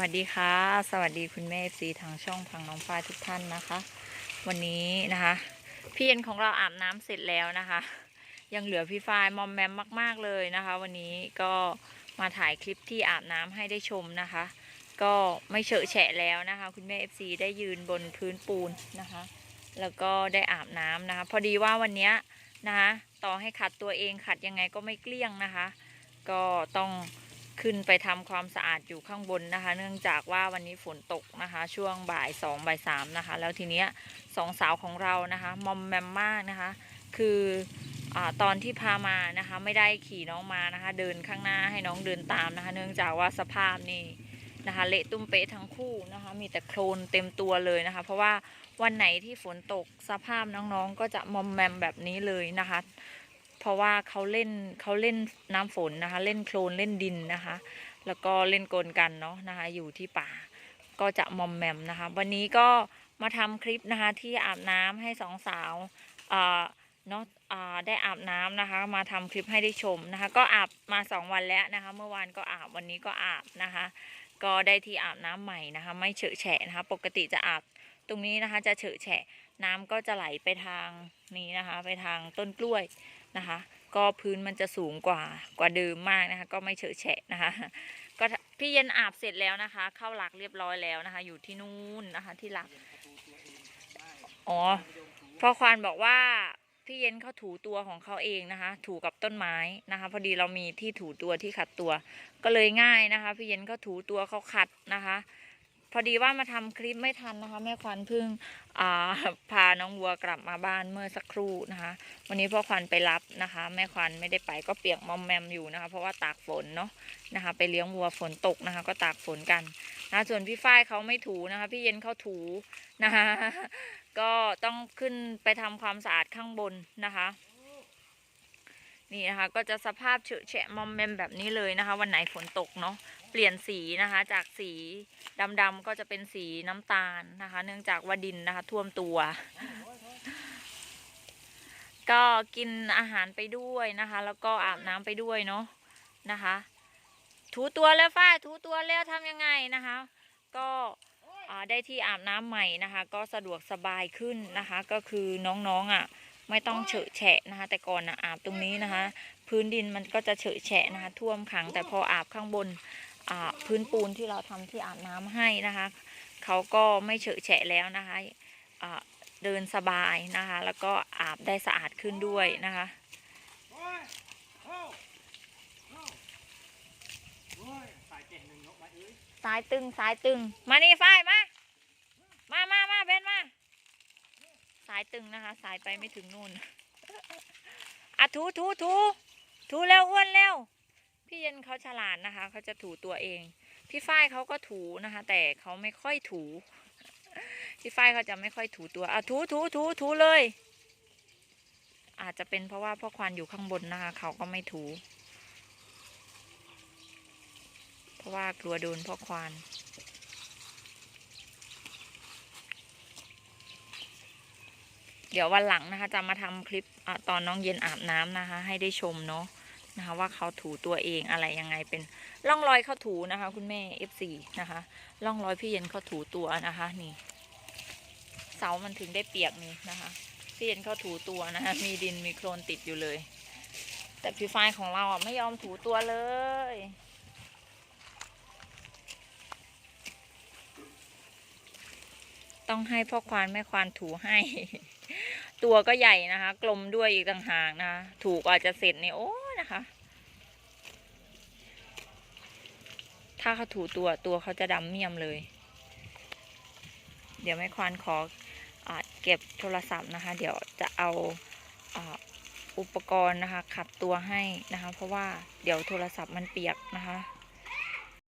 วัสดีค่ะ สวัสดีคุณแม่ซีทางช่องพังน้องฟ้ายทุกท่านนะคะ วันนี้นะคะ พี่เอ็นของเราอาบน้ำเสร็จแล้วนะคะ ยังเหลือพี่ฝ้ายมอมแมมมาก ๆเลยนะคะ วันนี้ก็มาถ่ายคลิปที่อาบน้ำให้ได้ชมนะคะ ก็ไม่เฉอะแฉะแล้วนะคะ คุณแม่ FC ได้ยืนบนพื้นปูนนะคะ แล้วก็ได้อาบน้ำนะคะ พอดีว่าวันนี้นะคะ ต่อให้ขัดตัวเองขัดยังไงก็ไม่เกลี้ยงนะคะ ก็ต้อง ขึ้นไปทำความสะอาดอยู่ข้างบนนะคะ เนื่องจากว่าวันนี้ฝนตกนะคะ ช่วงบ่ายสองบ่ายสามนะคะ แล้วทีเนี้ยสองสาวของเรานะคะมอมแมมมากนะคะ คืออตอนที่พามานะคะ ไม่ได้ขี่น้องมานะคะ เดินข้างหน้าให้น้องเดินตามนะคะ เนื่องจากว่าสภาพนี่นะคะ เละตุ้มเป๊ะทั้งคู่นะคะ มีแต่โคลนเต็มตัวเลยนะคะ เพราะว่าวันไหนที่ฝนตกสภาพน้องๆ ก็จะมอมแมมแบบนี้เลยนะคะ เพราะว่าเขาเล่นเขาเล่นน้ำฝนนะคะ เล่นโคลนเล่นดินนะคะ แล้วก็เล่นกลกันเนาะนะคะ อยู่ที่ป่าก็จะมอมแมมนะคะ วันนี้ก็มาทำคลิปนะคะที่อาบน้ำให้สองสาวเนาะได้อาบน้ำนะคะ มาทำคลิปให้ได้ชมนะคะ ก็อาบมาสองวันแล้วนะคะ เมื่อวานก็อาบวันนี้ก็อาบนะคะ ก็ได้ที่อาบน้ำใหม่นะคะ ไม่เฉอะแฉะนะคะ ปกติจะอาบตรงนี้นะคะ จะเฉอะแฉะน้ำก็จะไหลไปทางนี้นะคะ ไปทางต้นกล้วย นะคะ ก็พื้นมันจะสูงกว่ากว่าเดิมมากนะคะ ก็ไม่เฉอะแฉะนะคะ ก็พี่เย็นอาบเสร็จแล้วนะคะ เข้าหลักเรียบร้อยแล้วนะคะ อยู่ที่นู่นนะคะ ที่หลัก อ๋อพอควานบอกว่าพี่เย็นเขาถูตัวของเขาเองนะคะ ถูกับต้นไม้นะคะ พอดีเรามีที่ถูตัวที่ขัดตัว ก็เลยง่ายนะคะ พี่เย็นเขาถูตัวเขาขัดนะคะ อดีว่ามาทำคลิปไม่ทันนะคะ แม่ควันเพิ่งอ่าพาน้องวัวกลับมาบ้านเมื่อสักครู่นะคะ วันนี้พ่อควันไปรับนะคะ แม่ควันไม่ได้ไปก็เปียกมอมแมมอยู่นะคะ เพราะว่าตากฝนเนาะนะคะ ไปเลี้ยงวัวฝนตกนะคะ ก็ตากฝนกันนะส่วนพี่ฝ้ายเขาไม่ถูนะคะ พี่เย็นเขาถูนะคะก็ต้องขึ้นไปทำความสะอาดข้างบนนะคะนี่นะคะก็จะสภาพเฉอะแฉะมอมแมมแบบนี้เลยนะคะ วันไหนฝนตกเนาะ ปลี่ยนสีนะคะ จากสีดำๆก็จะเป็นสีน้ำตาลนะคะ เนื่องจากว่าดินนะคะ ท่วมตัว ก็กินอาหารไปด้วยนะคะ แล้วก็อาบน้ำไปด้วยเนาะนะคะ ถูตัวแล้วฝ้ายถูตัวแล้วทำยังไงนะคะ ก็ได้ที่อาบน้ำใหม่นะคะ ก็สะดวกสบายขึ้นนะคะ ก็คือน้องๆอะไม่ต้องเฉอะแฉะนะคะ แต่ก่อนนะอาบตรงนี้นะคะ พื้นดินมันก็จะเฉอะแฉะนะคะ ท่วมขังแต่พออาบข้างบน พื้นปูนที่เราทำที่อาบน้ำให้นะคะเขาก็ไม่เฉอะแฉะแล้วนะคะอ่าเดินสบายนะคะ แล้วก็อาบได้สะอาดขึ้นด้วยนะคะสายตึงสายตึง มานี่ฝ้ายมา มามามาเบนมาสายตึงนะคะ สายไปไม่ถึงนู่นอะถูถูถูถูแล้วอ้วนแล้ว พี่เย็นเขาฉลาดนะคะ เขาจะถูตัวเอง พี่ฝ้ายเขาก็ถูนะคะ แต่เขาไม่ค่อยถู พี่ฝ้ายเขาจะไม่ค่อยถูตัวอะถูถูถูถูเลย อาจจะเป็นเพราะว่าพ่อควานอยู่ข้างบนนะคะ เขาก็ไม่ถู เพราะว่ากลัวโดนพ่อควานเดี๋ยววันหลังนะคะ จะมาทำคลิปอตอนน้องเย็นอาบน้ำนะคะ ให้ได้ชมเนาะ นะคะ ว่าเขาถูตัวเองอะไรยังไงเป็นร่องรอยเขาถูนะคะ คุณแม่ F4 นะคะร่องรอยพี่เย็นเขาถูตัวนะคะนี่ เสามันถึงได้เปียกนี่นะคะพี่เย็นเขาถูตัวนะคะมีดินมีโคลนติดอยู่เลย แต่พี่ฝ้ายของเราอะไม่ยอมถูตัวเลยต้องให้พ่อควานแม่ควานถูให้ ตัวก็ใหญ่นะคะ กลมด้วยอีกต่างหากนะคะถูกว่าจจะเสร็จเนี่ยโอ้ นะคะ ถ้าเขาถูตัวตัวเขาจะดำเมี่ยมเลย เดี๋ยวแม่ควานขออเก็บโทรศัพท์นะคะ เดี๋ยวจะเอาอาอุปกรณ์นะคะ ขัดตัวให้นะคะ เพราะว่าเดี๋ยวโทรศัพท์มันเปียกนะคะ